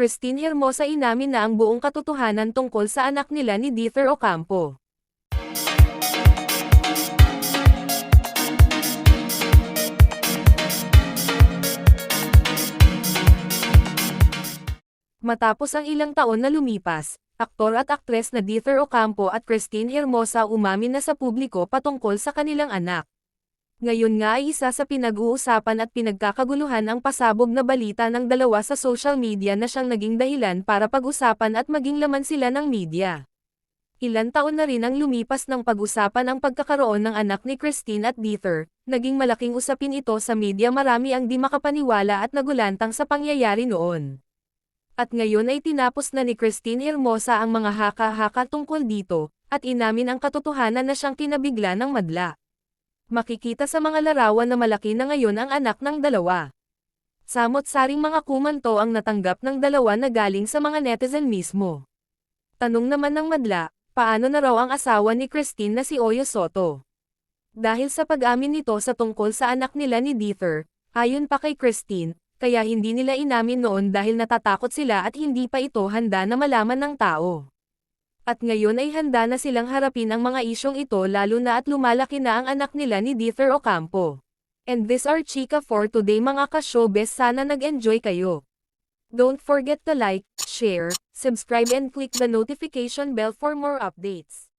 Christine Hermosa inamin na ang buong katotohanan tungkol sa anak nila ni Dieter Ocampo. Matapos ang ilang taon na lumipas, aktor at aktres na Dieter Ocampo at Christine Hermosa umamin na sa publiko patungkol sa kanilang anak. Ngayon nga ay isa sa pinag-uusapan at pinagkakaguluhan ang pasabog na balita ng dalawa sa social media na siyang naging dahilan para pag-usapan at maging laman sila ng media. Ilan taon na rin ang lumipas ng pag-usapan ang pagkakaroon ng anak ni Christine at Dieter, naging malaking usapin ito sa media marami ang di makapaniwala at nagulantang sa pangyayari noon. At ngayon ay tinapos na ni Christine Hermosa ang mga haka-haka tungkol dito, at inamin ang katotohanan na siyang kinabigla ng madla. Makikita sa mga larawan na malaki na ngayon ang anak ng dalawa. Samot-saring mga kumanto ang natanggap ng dalawa na galing sa mga netizen mismo. Tanong naman ng madla, paano na raw ang asawa ni Christine na si Oyo Soto? Dahil sa pag-amin nito sa tungkol sa anak nila ni Dieter, ayon pa kay Christine, kaya hindi nila inamin noon dahil natatakot sila at hindi pa ito handa na malaman ng tao. At ngayon ay handa na silang harapin ang mga isyong ito lalo na at lumalaki na ang anak nila ni Dieter Ocampo. And this are Chika for today mga ka-showbiz sana nag-enjoy kayo. Don't forget to like, share, subscribe and click the notification bell for more updates.